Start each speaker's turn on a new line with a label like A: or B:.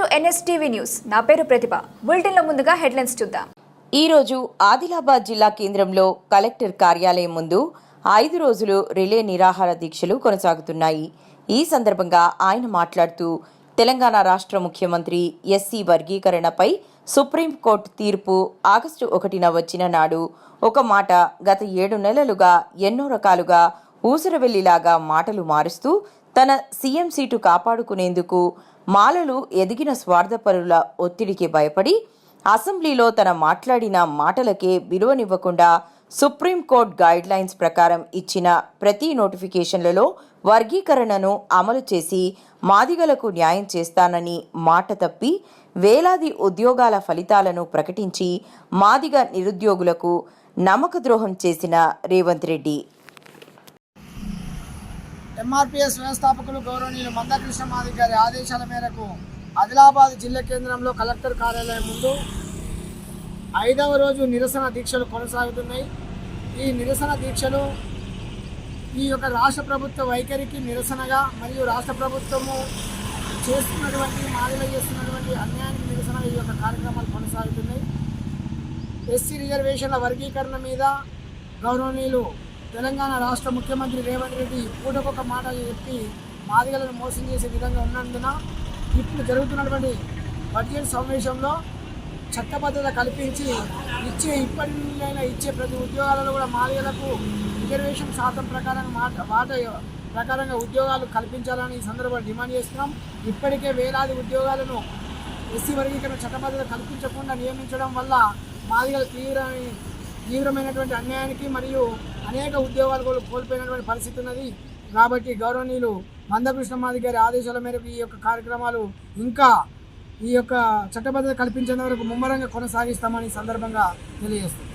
A: To NSTV news. నా పేరు ప్రతిభ. బులెటిన్లో ముందుగా హెడ్లైన్స్ చూద్దాం.
B: ఈరోజు ఆదిలాబాద్ జిల్లా కేంద్రంలో కలెక్టర్ కార్యాలయం ముందు ఐదు రోజులు రిలే నిరాహార దీక్షలు కొనసాగుతున్నాయి. ఈ సందర్భంగా ఆయన మాట్లాడుతూ తెలంగాణ రాష్ట్ర ముఖ్యమంత్రి ఎస్సీ వర్గీకరణపై సుప్రీంకోర్టు తీర్పు ఆగస్టు ఒకటిన వచ్చిన నాడు ఒక మాట గత ఏడు నెలలుగా ఎన్నో రకాలుగా ఊసరవెల్లిలాగా మాటలు మారుస్తూ తన సీఎం సీటు కాపాడుకునేందుకు మాలలు ఎదిగిన స్వార్థపరుల ఒత్తిడికి భయపడి అసెంబ్లీలో తన మాట్లాడిన మాటలకే విలువనివ్వకుండా సుప్రీంకోర్టు గైడ్ లైన్స్ ప్రకారం ఇచ్చిన ప్రతి నోటిఫికేషన్లలో వర్గీకరణను అమలు చేసి మాదిగలకు న్యాయం చేస్తానని మాట తప్పి వేలాది ఉద్యోగాల ఫలితాలను ప్రకటించి మాదిగ నిరుద్యోగులకు నమ్మకద్రోహం చేసిన రేవంత్ రెడ్డి.
C: ఎంఆర్పిఎస్ వ్యవస్థాపకులు గౌరవనీయులు మందకృష్ణ మాది గారి ఆదేశాల మేరకు ఆదిలాబాద్ జిల్లా కేంద్రంలో కలెక్టర్ కార్యాలయం ముందు ఐదవ రోజు నిరసన దీక్షలు కొనసాగుతున్నాయి. ఈ నిరసన దీక్షలు ఈ యొక్క రాష్ట్ర ప్రభుత్వ వైఖరికి నిరసనగా మరియు రాష్ట్ర ప్రభుత్వము చేస్తున్నటువంటి మాదిల చేస్తున్నటువంటి అన్యాయానికి నిరసన ఈ యొక్క కార్యక్రమాలు కొనసాగుతున్నాయి. ఎస్సీ రిజర్వేషన్ల వర్గీకరణ మీద గౌరవనీయులు తెలంగాణ రాష్ట్ర ముఖ్యమంత్రి రేవంత్ రెడ్డి పూటకొక మాట చెప్పి మాదిగలను మోసం చేసే విధంగా ఉన్నందున ఇప్పుడు జరుగుతున్నటువంటి బడ్జెట్ సమావేశంలో చట్టబద్ధత కల్పించి ఇచ్చే ఇప్పటి నుండైనా ఇచ్చే ప్రతి ఉద్యోగాలలో కూడా మాదిగలకు రిజర్వేషన్ శాతం ప్రకారం మాట వాట ప్రకారంగా ఉద్యోగాలు కల్పించాలని ఈ సందర్భంగా డిమాండ్ చేస్తున్నాం. ఇప్పటికే వేలాది ఉద్యోగాలను ఎస్సీ వర్గీకరణ చట్టబద్ధత కల్పించకుండా నియమించడం వల్ల మాదిగలు తీవ్ర తీవ్రమైనటువంటి అన్యాయానికి మరియు అనేక ఉద్యోగాలు కూడా కోల్పోయినటువంటి పరిస్థితి ఉన్నది. కాబట్టి గౌరవనీయులు మందకృష్ణ మాది గారి ఆదేశాల మేరకు ఈ యొక్క కార్యక్రమాలు ఇంకా ఈ యొక్క చట్టబద్ధత కల్పించేంత వరకు ముమ్మరంగా కొనసాగిస్తామని సందర్భంగా తెలియజేస్తుంది